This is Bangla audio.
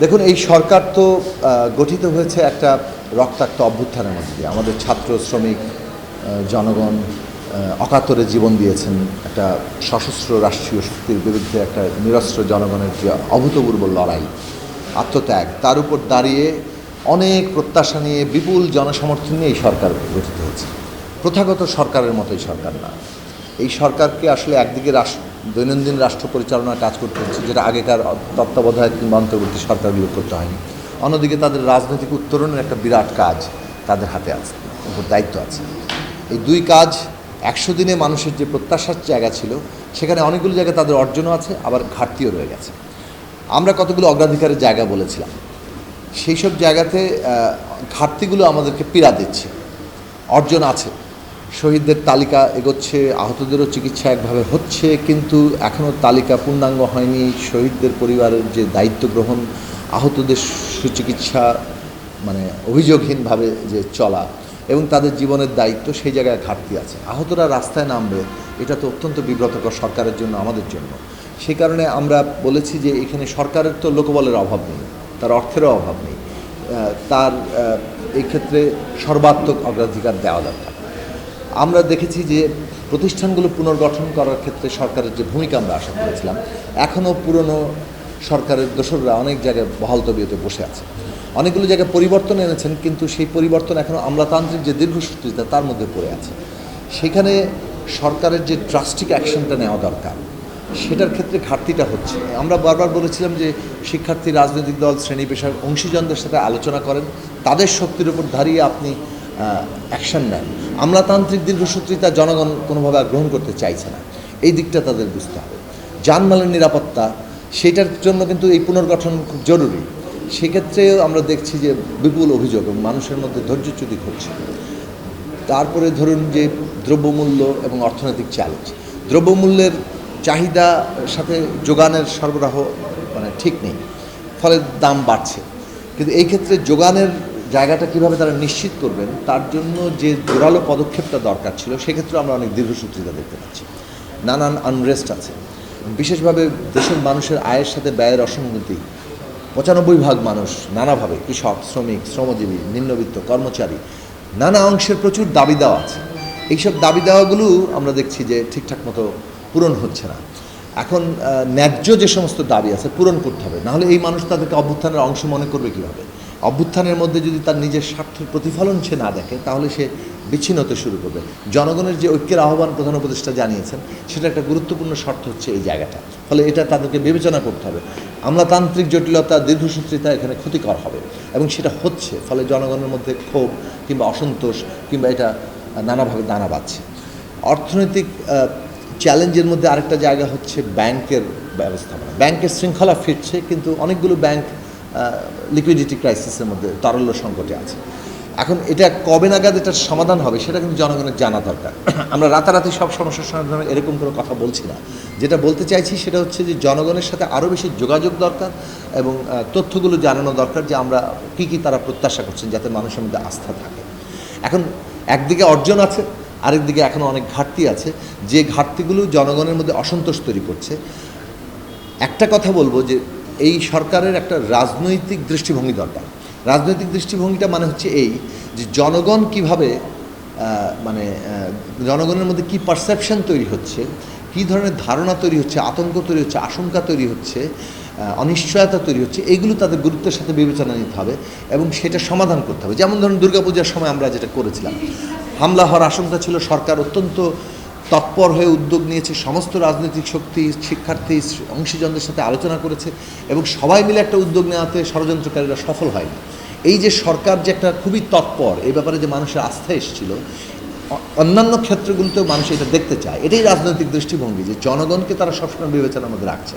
দেখুন, এই সরকার তো গঠিত হয়েছে একটা রক্তাক্ত অভ্যুত্থানের মধ্যে দিয়ে। আমাদের ছাত্র, শ্রমিক জনগণ অকাতরে জীবন দিয়েছেন একটা সশস্ত্র রাষ্ট্রীয় শক্তির বিরুদ্ধে একটা নিরস্ত্র জনগণের যে অভূতপূর্ব লড়াই, আত্মত্যাগ, তার উপর দাঁড়িয়ে অনেক প্রত্যাশা নিয়ে বিপুল জনসমর্থন নিয়ে এই সরকার গঠিত হয়েছে। প্রথাগত সরকারের মতোই সরকার না। এই সরকারকে আসলে একদিকে রাষ্ট্র দৈনন্দিন রাষ্ট্র পরিচালনার কাজ করতে হচ্ছে, যেটা আগেকার তত্ত্বাবধায়ক কিংবা অন্তর্বর্তী সরকারগুলো করতে হয়নি। অন্যদিকে তাদের রাজনৈতিক উত্তরণের একটা বিরাট কাজ তাদের হাতে আছে উপর দায়িত্ব আছে। এই দুই কাজ একশো দিনে মানুষের যে প্রত্যাশার জায়গা ছিল, সেখানে অনেকগুলো জায়গায় তাদের অর্জনও আছে, আবার ঘাটতিও রয়ে গেছে। আমরা কতগুলো অগ্রাধিকারের জায়গা বলেছিলাম সেই সব জায়গাতে ঘাটতিগুলো আমাদেরকে পীড়া দিচ্ছে, অর্জন আছে। শহীদদের তালিকা এগোচ্ছে আহতদেরও চিকিৎসা একভাবে হচ্ছে কিন্তু এখনও তালিকা পূর্ণাঙ্গ হয়নি। শহীদদের পরিবারের যে দায়িত্ব গ্রহণ আহতদের সুচিকিৎসা মানে অভিযোগহীনভাবে যে চলা এবং তাদের জীবনের দায়িত্ব সেই জায়গায় ঘাটতি আছে। আহতরা রাস্তায় নামবে এটা তো অত্যন্ত বিব্রতকর সরকারের জন্য আমাদের জন্য। সেই কারণে আমরা বলেছি যে এখানে সরকারের তো লোকবলের অভাব নেই তার অর্থেরও অভাব নেই। তার আহ, এই ক্ষেত্রে সর্বাত্মক অগ্রাধিকার দেওয়া দরকার। আমরা দেখেছি যে প্রতিষ্ঠানগুলো পুনর্গঠন করার ক্ষেত্রে সরকারের যে ভূমিকা আমরা আশা করেছিলাম এখনও পুরনো সরকারের দোসররা অনেক জায়গায় বহাল তবিয়তে বসে আছে। অনেকগুলো জায়গায় পরিবর্তন এনেছেন, কিন্তু সেই পরিবর্তন এখনও আমলাতান্ত্রিক যে দীর্ঘসূত্রিতা তার মধ্যে পড়ে আছে। সেখানে সরকারের যে ড্রাস্টিক অ্যাকশনটা নেওয়া দরকার, সেটার ক্ষেত্রে ঘাটতিটা হচ্ছে। আমরা বারবার বলেছিলাম যে শিক্ষার্থী রাজনৈতিক দল, শ্রেণি পেশার অংশীজনদের সাথে আলোচনা করেন, তাদের শক্তির উপর দাঁড়িয়ে আপনি অ্যাকশন নেন। আমলাতান্ত্রিক দীর্ঘসূত্রিতা জনগণ কোনোভাবে আর গ্রহণ করতে চাইছে না। এই দিকটা তাদের বুঝতে হবে। যানমালের নিরাপত্তা, সেটার জন্য কিন্তু এই পুনর্গঠন খুব জরুরি। সেক্ষেত্রে আমরা দেখছি যে বিপুল অভিযোগ এবং মানুষের মধ্যে ধৈর্যচ্যুতি ঘটছে। তারপরে ধরুন যে দ্রব্যমূল্য এবং অর্থনৈতিক চ্যালেঞ্জ দ্রব্যমূল্যের চাহিদা সাথে যোগানের সরবরাহ মানে ঠিক নেই। ফলে দাম বাড়ছে। কিন্তু এই ক্ষেত্রে যোগানের জায়গাটা কীভাবে তারা নিশ্চিত করবেন, তার জন্য যে জোরালো পদক্ষেপটা দরকার ছিল সেক্ষেত্রে আমরা অনেক দীর্ঘসূত্রিতা দেখতে পাচ্ছি। নানান আনরেস্ট আছে। বিশেষভাবে দেশের মানুষের আয়ের সাথে ব্যয়ের অসঙ্গতি। পঁচানব্বই ভাগ মানুষ নানাভাবে, কৃষক, শ্রমিক, শ্রমজীবী, নিম্নবিত্ত, কর্মচারী, নানা অংশের প্রচুর দাবি দেওয়া আছে। এইসব দাবি দেওয়াগুলো আমরা দেখছি যে ঠিকঠাক মতো পূরণ হচ্ছে না। এখন ন্যায্য যে সমস্ত দাবি আছে, পূরণ করতে হবে। নাহলে এই মানুষ তাদেরকে অভ্যুত্থানের অংশ মনে করবে কীভাবে? অভ্যুত্থানের মধ্যে যদি তার নিজের স্বার্থের প্রতিফলন সে না দেখে, তাহলে সে বিচ্ছিন্ন হতে শুরু করবে। জনগণের যে ঐক্যের আহ্বান প্রধান উপদেষ্টা জানিয়েছেন, সেটা একটা গুরুত্বপূর্ণ শর্ত হচ্ছে এই জায়গাটা। ফলে এটা তাদেরকে বিবেচনা করতে হবে। আমলাতান্ত্রিক জটিলতা, দীর্ঘসূত্রিতা এখানে ক্ষতিকর হবে এবং সেটা হচ্ছে, ফলে জনগণের মধ্যে ক্ষোভ কিংবা অসন্তোষ কিংবা এটা নানাভাবে দানা বাঁধছে। অর্থনৈতিক চ্যালেঞ্জের মধ্যে আরেকটা জায়গা হচ্ছে ব্যাংকের ব্যবস্থাপনা। ব্যাংকের শৃঙ্খলা ফিরছে, কিন্তু অনেকগুলো ব্যাংক লিকুইডিটি ক্রাইসিসের মধ্যে তারল্য সংকটে আছে। এখন এটা কবে নাগাদ এটার সমাধান হবে সেটা কিন্তু জনগণের জানা দরকার। আমরা রাতারাতি সব সমস্যার সমাধান এরকম কোনো কথা বলছি না। যেটা বলতে চাইছি সেটা হচ্ছে যে জনগণের সাথে আরও বেশি যোগাযোগ দরকার এবং তথ্যগুলো জানানো দরকার যে আমরা কী কী তারা প্রত্যাশা করছেন যাতে মানুষের মধ্যে আস্থা থাকে। এখন একদিকে অর্জন আছে, আরেকদিকে এখনও অনেক ঘাটতি আছে। যে ঘাটতিগুলো জনগণের মধ্যে অসন্তোষ তৈরি করছে। একটা কথা বলব যে এই সরকারের একটা রাজনৈতিক দৃষ্টিভঙ্গি দরকার। রাজনৈতিক দৃষ্টিভঙ্গিটা মানে হচ্ছে এই যে জনগণ কীভাবে মানে জনগণের মধ্যে কি পারসেপশন তৈরি হচ্ছে, কী ধরনের ধারণা তৈরি হচ্ছে, আতঙ্ক তৈরি হচ্ছে, আশঙ্কা তৈরি হচ্ছে অনিশ্চয়তা তৈরি হচ্ছে, এগুলো তাদের গুরুত্বের সাথে বিবেচনা নিতে হবে এবং সেটা সমাধান করতে হবে। যেমন ধরুন দুর্গাপূজার সময় আমরা যেটা করেছিলাম, হামলা হওয়ার আশঙ্কা ছিল সরকার অত্যন্ত তৎপর হয়ে উদ্যোগ নিয়েছে, সমস্ত রাজনৈতিক শক্তি, শিক্ষার্থী, অংশীজনদের সাথে আলোচনা করেছে এবং সবাই মিলে একটা উদ্যোগ নেওয়াতে ষড়যন্ত্রকারীরা সফল হয়নি। এই যে সরকার যে একটা খুবই তৎপর, এই ব্যাপারে যে মানুষের আস্থা এসেছিল, অন্যান্য ক্ষেত্রগুলোতেও মানুষ এটা দেখতে চায়। এটাই রাজনৈতিক দৃষ্টিভঙ্গি যে জনগণকে তারা সবসময় বিবেচনার মধ্যে রাখছে।